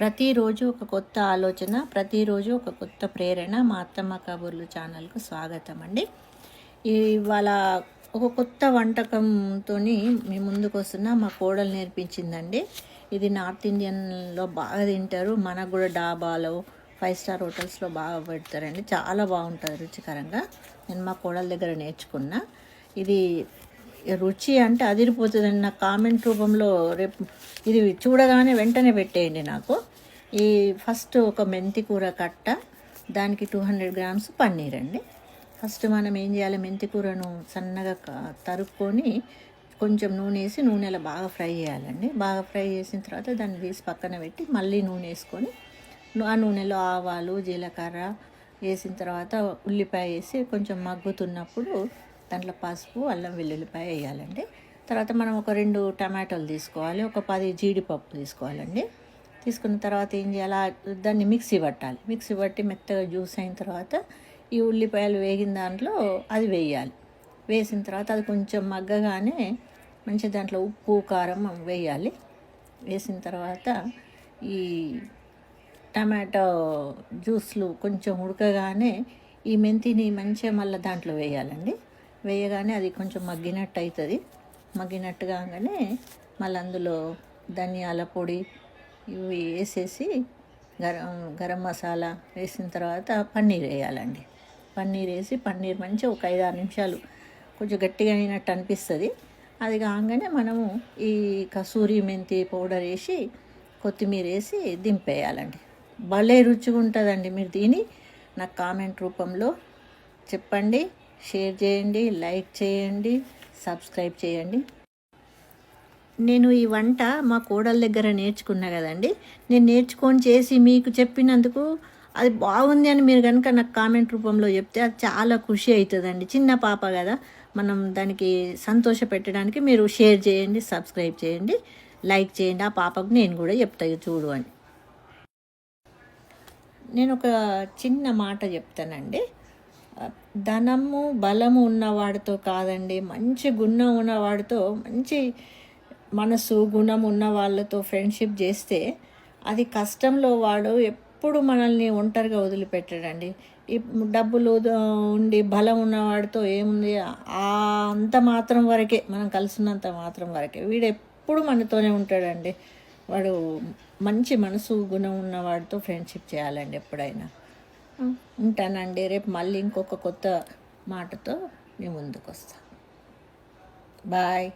ప్రతిరోజు ఒక కొత్త ఆలోచన ప్రతిరోజు ఒక కొత్త ప్రేరణ మా అత్తమ్మ కబుర్లు ఛానల్కు స్వాగతం అండి ఇవాళ ఒక కొత్త వంటకంతో మీ ముందుకు వస్తున్న మా కోడలు నేర్పించిందండి. ఇది నార్త్ ఇండియన్లో బాగా తింటారు. మనకు కూడా డాబాలో ఫైవ్ స్టార్ హోటల్స్లో బాగా పెడతారండి. చాలా బాగుంటుంది రుచికరంగా. నేను మా కోడల దగ్గర నేర్చుకున్నా. ఇది రుచి అంటే అదిరిపోతుందండి నా కామెంట్ రూపంలో రేపు ఇది చూడగానే వెంటనే పెట్టేయండి నాకు. ఈ ఫస్ట్ ఒక మెంతి కూర కట్ట దానికి టూ హండ్రెడ్ గ్రామ్స్ పన్నీర్ అండి. ఫస్ట్ మనం ఏం చేయాలి? మెంతి కూరను సన్నగా తరుక్కొని కొంచెం నూనె వేసి నూనెలో బాగా ఫ్రై చేయాలండి. బాగా ఫ్రై చేసిన తర్వాత దాన్ని తీసి పక్కన పెట్టి మళ్ళీ నూనె వేసుకొని ఆ నూనెలో ఆవాలు జీలకర్ర వేసిన తర్వాత ఉల్లిపాయ వేసి కొంచెం మగ్గుతున్నప్పుడు దాంట్లో పసుపు అల్లం వెల్లుల్లిపాయ వేయాలండి. తర్వాత మనం ఒక రెండు టమాటోలు తీసుకోవాలి. ఒక పది జీడిపప్పు తీసుకోవాలండి. తీసుకున్న తర్వాత ఏం చేయాలి? దాన్ని మిక్సీ పట్టాలి. మిక్సీ పట్టి మెత్తగా జ్యూస్ అయిన తర్వాత ఈ ఉల్లిపాయలు వేగిన దాంట్లో అది వేయాలి. వేసిన తర్వాత అది కొంచెం మగ్గగానే మంచి దాంట్లో ఉప్పు కారం వేయాలి. వేసిన తర్వాత ఈ టమాటో జ్యూస్లు కొంచెం ఉడకగానే ఈ మెంతిని మంచిగా మళ్ళీ దాంట్లో వేయాలండి. వేయగానే అది కొంచెం మగ్గినట్టు అవుతుంది మగ్గినట్టు కాగానే మళ్ళీ అందులో ధనియాల పొడి ఇవి వేసేసి గరం గరం మసాలా వేసిన తర్వాత పన్నీర్ వేయాలండి. పన్నీర్ వేసి పన్నీర్ మంచిగా ఒక ఐదు ఆరు నిమిషాలు కొంచెం గట్టిగా అయినట్టు అనిపిస్తుంది. అది కాగానే మనము ఈ కసూరి మెంతి పౌడర్ వేసి కొత్తిమీర వేసి దింపేయాలండి. భలే రుచిగా ఉంటుందండి మీరు దీని నాకు కామెంట్ రూపంలో చెప్పండి. షేర్ చేయండి లైక్ చేయండి సబ్స్క్రైబ్ చేయండి. నేను ఈ వంట మా కోడల దగ్గర నేర్చుకున్నా కదండి. నేను నేర్చుకొని చేసి మీకు చెప్పినందుకు అది బాగుంది అని మీరు కనుక నాకు కామెంట్ రూపంలో చెప్తే అది చాలా ఖుషి అవుతుందండి. చిన్న పాప కదా మనం దానికి సంతోష పెట్టడానికి మీరు షేర్ చేయండి సబ్స్క్రైబ్ చేయండి లైక్ చేయండి. ఆ పాపకు నేను కూడా చెప్తాను చూడు అని. నేను ఒక చిన్న మాట చెప్తానండి. ధనము బలము ఉన్నవాడితో కాదండి. మంచి గుణం ఉన్నవాడితో మంచి మనసు గుణం ఉన్న వాళ్ళతో ఫ్రెండ్షిప్ చేస్తే అది కష్టంలో వాడు ఎప్పుడు మనల్ని ఒంటరిగా వదిలిపెట్టాడండి. ఈ డబ్బులు ఉండి బలం ఉన్నవాడితో ఏముంది? ఆ అంత మాత్రం వరకే మనం కలిసినంత మాత్రం వరకే. వీడు ఎప్పుడు మనతోనే ఉంటాడండి. వాడు మంచి మనసు గుణం ఉన్నవాడితో ఫ్రెండ్షిప్ చేయాలండి ఎప్పుడైనా. ఉంటానండి. రేపు మళ్ళీ ఇంకొక కొత్త మాటతో మీ ముందుకు వస్తాను బాయ్.